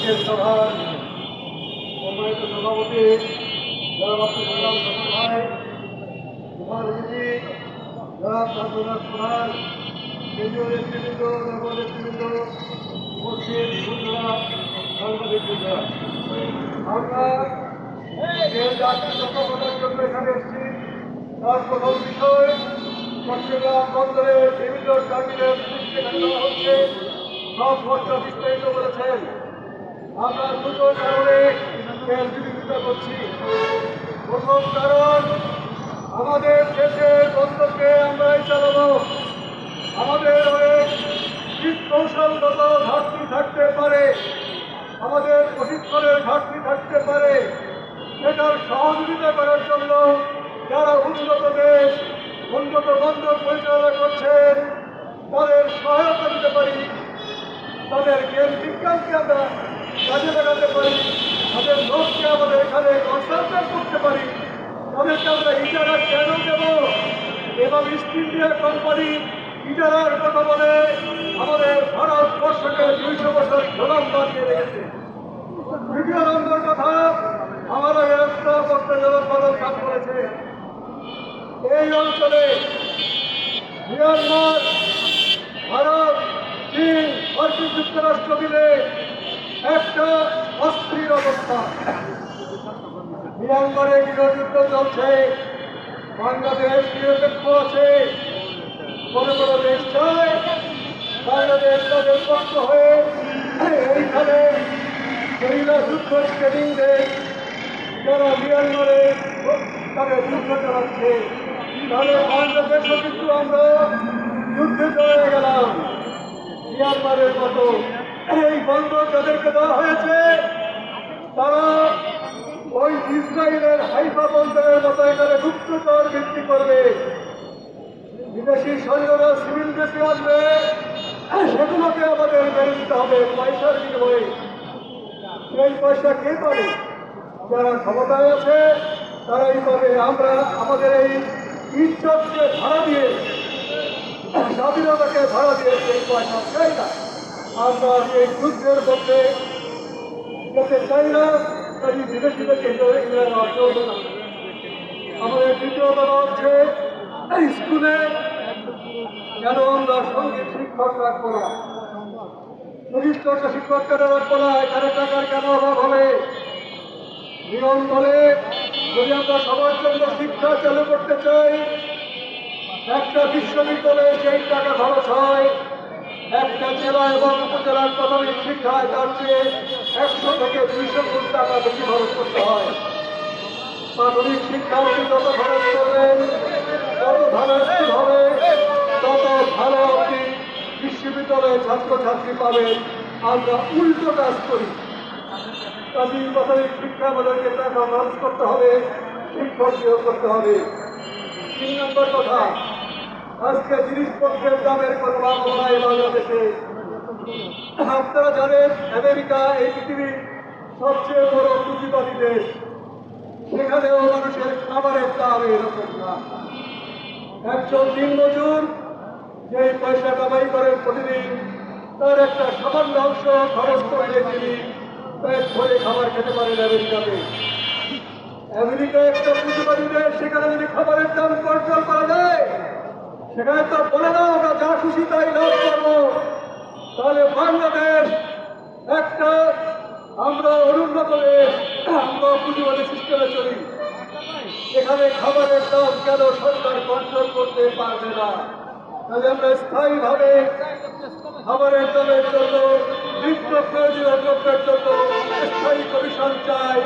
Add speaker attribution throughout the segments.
Speaker 1: আজকের সভার সম্মানিত সভাপতি, জনাব আব্দুল কালাম ভাই কুমার অতিথি জনাব চন্দ্রনাথ প্রধান কেন্দ্রীয় নেতৃবৃন্দ নগর নেতৃবৃন্দ, উপস্থিত বন্ধুরা সাংবাদিক বন্ধুরা আমরা যে জাতির কথা জন্য এখানে এসেছি, তার প্রথম বিষয় চট্টগ্রাম বিস্তারিত করেছেন আমরা দুটো কারণে এর বিরোধিতা করছি। প্রথম কারণ, আমাদের দেশের বন্দরকে আমরাই চালাবো। আমাদের অনেক কৌশলগত ঘাটতি থাকতে পারে। আমাদের প্রশিক্ষণের ঘাটতি থাকতে পারে। সেটার সহযোগিতা করার জন্য যারা উন্নত দেশ, উন্নত বন্দর পরিচালনা করছেন, তাদের সহায়তা দিতে পারি। তাদের জ্ঞান বিজ্ঞানকে আমরা কাজে লাগাতে পারি, তাদের লোককে আমাদের এখানে কনসালটেন্ট করতে পারি, তাদেরকে আমরা ইজারা কেন দেব? এবং ইস্ট ইন্ডিয়া কোম্পানি ইজারার কথা বলে আমাদের ভারতবর্ষকে দুইশো বছর গোলাম বানিয়ে রেখেছে। দ্বিতীয় কথা, আমাদের রাস্তা করতে যাওয়ার ফলক কাজ করেছে। এই অঞ্চলে মিয়ানমার, ভারত, চীন মার্কিন যুক্তরাষ্ট্র মিলে একটা অস্থির অবস্থা। মিয়ানমারে গৃহযুদ্ধ চলছে। বাংলাদেশ নিরপেক্ষ আছে। কোনো কোনো দেশ চায়। বাংলাদেশ তাদের পক্ষ হয়ে এইখানে মহিলা যুদ্ধ ট্রেনিং দেয় যারা মিয়ানমারে তাদের যুদ্ধ চালাচ্ছে। তাহলে বাংলাদেশও কিন্তু আমরা যুদ্ধে চলে গেলাম। মিয়ানমারের মতো বন্দর যাদেরকে দেওয়া হয়েছে, তারা ওই ইসরায়েলের হাইফা বন্দরের মতো এখানে গুপ্তচর ভিত্তি করবে। বিদেশি সৈন্যরা, সিভিল দেশে আসবে, সেগুলোকে আমাদের মেনে নিতে হবে পয়সার বিনিময়ে। সেই পয়সা কে পাবে? যারা ক্ষমতায় আছে, তারাই পাবে। আমরা আমাদের এই ইজ্জতকে ভাড়া দিয়ে, স্বাধীনতাকে ভাড়া দিয়ে সেই পয়সা চাই না। আমরা এই যুদ্ধের মধ্যে যেতে চাই না তাই নেওয়া চলবে না। আমাদের দ্বিতীয় কথা হচ্ছে স্কুলে কেন আমরা সংগীত শিক্ষক রাখব না। নির্দিষ্ট একটা শিক্ষক কেন রাখব না? এখানে টাকার কেন অভাব হবে? নিয়ম বলে যদি আমরা সবার জন্য শিক্ষা চালু করতে চাই, একটা বিশ্ববিদ্যালয়ে যেই টাকা খরচ হয় একটা জেলা এবং উপজেলার প্রাথমিক শিক্ষায় তার চেয়ে একশো থেকে দুইশো কোটি টাকা বেশি খরচ করতে হয়। প্রাথমিক শিক্ষা যত খরচ করবেন, তত ভালো স্কুল হবে, তত ভালো আপনি বিশ্ববিদ্যালয়ে ছাত্রছাত্রী পাবেন। আমরা উল্টো কাজ করি। প্রাথমিক প্রাথমিক শিক্ষা আমাদেরকে টাকা খরচ করতে হবে, শিক্ষক করতে হবে। তিন নম্বর কথা আজকে জিনিসপত্রের দামের কোনো নাই বাংলাদেশে। আপনারা জানেন, আমেরিকা এই পৃথিবীর সবচেয়ে বড় পুঁজিবাদী দেশ। সেখানেও মানুষের খাবারের দাম এরকম না। একজন দিন মজুর যে পয়সা কামাই করেন প্রতিদিন, তার একটা সামান্য অংশ খরচ করলে তিনি পেট ভরে খাবার খেতে পারেন আমেরিকাতে। আমেরিকা একটা পুঁজিবাদী দেশ, সেখানে যদি খাবারের দাম কন্ট্রোল সেখানে তো বলে না আমরা যা খুশি তাই লাভ করব। তাহলে বাংলাদেশ একটা আমরা অনুন্নত দেশ, আমরা পুঁজিবাদী সিস্টেমে চলি। এখানে খাবারের দাম কেন সরকার কন্ট্রোল করতে পারবে না? তাহলে আমরা স্থায়ীভাবে খাবারের দামের জন্য, নিত্য প্রয়োজনীয় দ্রব্যের জন্য স্থায়ী কমিশন চাই।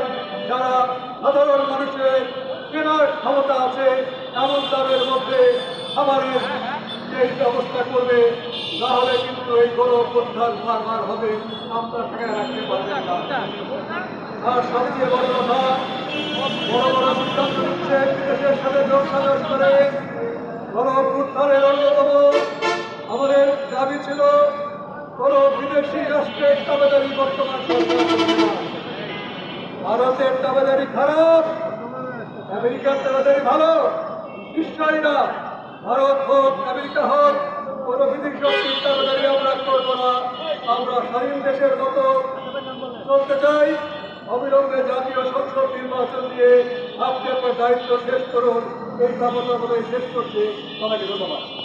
Speaker 1: যারা সাধারণ মানুষের কেনার ক্ষমতা আছে, এমন মধ্যে খাবারের যে ব্যবস্থা করবে তাহলে কিন্তু এই গরম উদ্ধার বারবার হবে। আপনার থেকে রাখতে পারবেন না। আর সবচেয়ে বড় কথা, বড় বড় সিদ্ধান্ত নিচ্ছে বিদেশের সাথে যোগ সাজস করে গণ উত্থানের অন্যতম। আমাদের দাবি ছিল, কোনো বিদেশি রাষ্ট্রের তাবেদারি বর্তমান। ভারতের তাবেদারি খারাপ, আমেরিকার তাবেদারি ভালো, নিশ্চয়ই না। ভারত হোক, আমেরিকা হোক, কোনো বিদেশ শক্তির তাড়াতাড়ি আমরা করব না। আমরা স্বাধীন দেশের মতো চলতে চাই। অবিলম্বে জাতীয় সংসদ নির্বাচন দিয়ে আপনি আপনার দায়িত্ব শেষ করুন। এই কামনা বলে শেষ করছে। সবাইকে ধন্যবাদ।